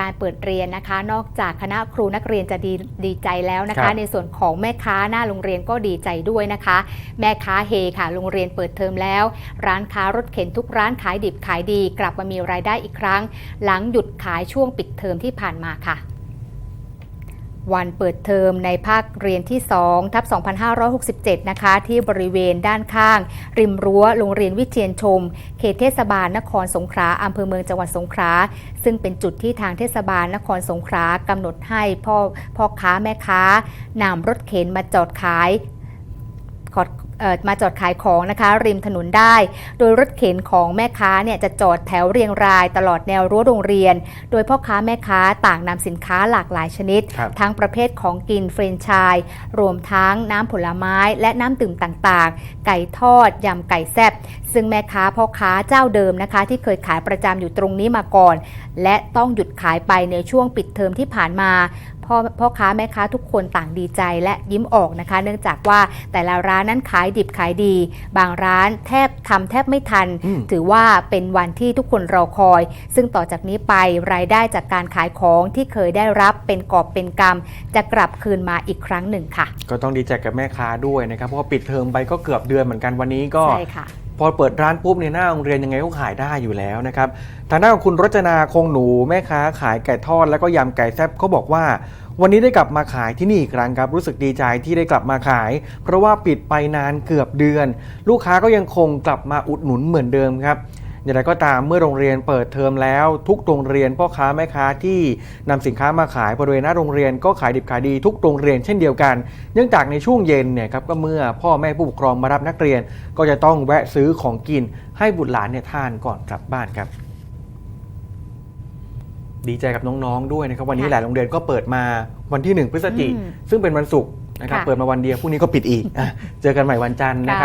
การเปิดเรียนนะคะ นอกจากคณะครูนักเรียนจะดีดีใจแล้วนะครัคะบในส่วนของแม่ค้าหน้าโรงเรียนก็ดีใจด้วยนะคะ แม่ค้าเฮค่ะโรงเรียนเปิดเทอมแล้ว ร้านค้ารถเข็นทุกร้านขายดิบขายดี กลับมามีรายได้อีกครั้ง หลังหยุดขายช่วงปิดเทอมที่ผ่านมาค่ะ วันเปิดเทอมในภาคเรียนที่ 2 ทับ 2567 นะคะ ที่บริเวณด้านข้าง ริมรั้วโรงเรียนวิเชียนชม เขตเทศบาลนครสงขลาอำเภอเมืองจังหวัดสงขลาซึ่งเป็นจุดที่ทางเทศบาลนครสงขลากำหนดให้พ่อพ่อค้าแม่ค้านำรถเข็นมาจอดขายขอ มาจอดขายของนะคะริมถนนได้ โดยรถเข็นของแม่ค้าเนี่ยจะจอดแถวเรียงรายตลอดแนวรั้วโรงเรียน โดยพ่อค้าแม่ค้าต่างนำสินค้าหลากหลายชนิดครับทั้งประเภทของกินเฟรนไชส์รวมทั้งน้ำผลไม้และน้ำดื่มต่างๆ ไก่ทอดยำไก่แซ่บซึ่งแม่ค้าพ่อค้าเจ้าเดิมนะคะ ที่เคยขายประจำอยู่ตรงนี้มาก่อน และต้องหยุดขายไปในช่วงปิดเทอมที่ผ่านมา พ่อพ่อค้าแม่ค้าทุกคนต่างดีใจและยิ้มออกนะคะ เนื่องจากว่าแต่ละร้านนั้นขายดิบขายดี บางร้านแทบทำแทบไม่ทันอืมถือว่าเป็นวันที่ทุกคนรอคอย ซึ่งต่อจากนี้ไปรายได้จากการขายของที่เคยได้รับเป็นกอบเป็นกำจะกลับคืนมาอีกครั้งหนึ่งค่ะ ก็ต้องดีใจกับแม่ค้าด้วยนะครับเพราะว่าปิดเทอมไปก็เกือบเดือนเหมือนกันวันนี้ก็ใช่ค่ะ พอเปิดร้านปุ๊บเนี่ยหน้าโรงเรียนยังไงก็ขายได้อยู่แล้วนะครับทางด้านของคุณรจนาคงหนูแม่ค้าขายไก่ทอดแล้วก็ยำไก่แซ่บเขาบอกว่า วันนี้ได้กลับมาขายที่นี่อีกครั้งครับ รู้สึกดีใจที่ได้กลับมาขาย เพราะว่าปิดไปนานเกือบเดือน ลูกค้าก็ยังคงกลับมาอุดหนุนเหมือนเดิมครับ อย่างไรก็ตามเมื่อโรงเรียนเปิดเทอมแล้ว ทุกโรงเรียนพ่อค้าแม่ค้าที่นำสินค้ามาขายบริเวณหน้าโรงเรียนก็ขายดิบขายดีทุกโรงเรียนเช่นเดียวกัน เนื่องจากในช่วงเย็นเนี่ยครับก็เมื่อพ่อแม่ผู้ปกครองมารับนักเรียน ก็จะต้องแวะซื้อของกินให้บุตรหลานเนี่ยทานก่อนกลับบ้านครับดีใจกับน้องๆ ด้วยนะครับ วันนี้ค่ะหลายโรงเรียนก็เปิดมาวันที่ 1 พฤศจิกอืมซึ่งเป็นวันศุกร์นะครับค่ะเปิดมาวันเดียวพรุ่งนี้ก็ปิดอีกอะเจอกันใหม่วันจันทร์นะครับ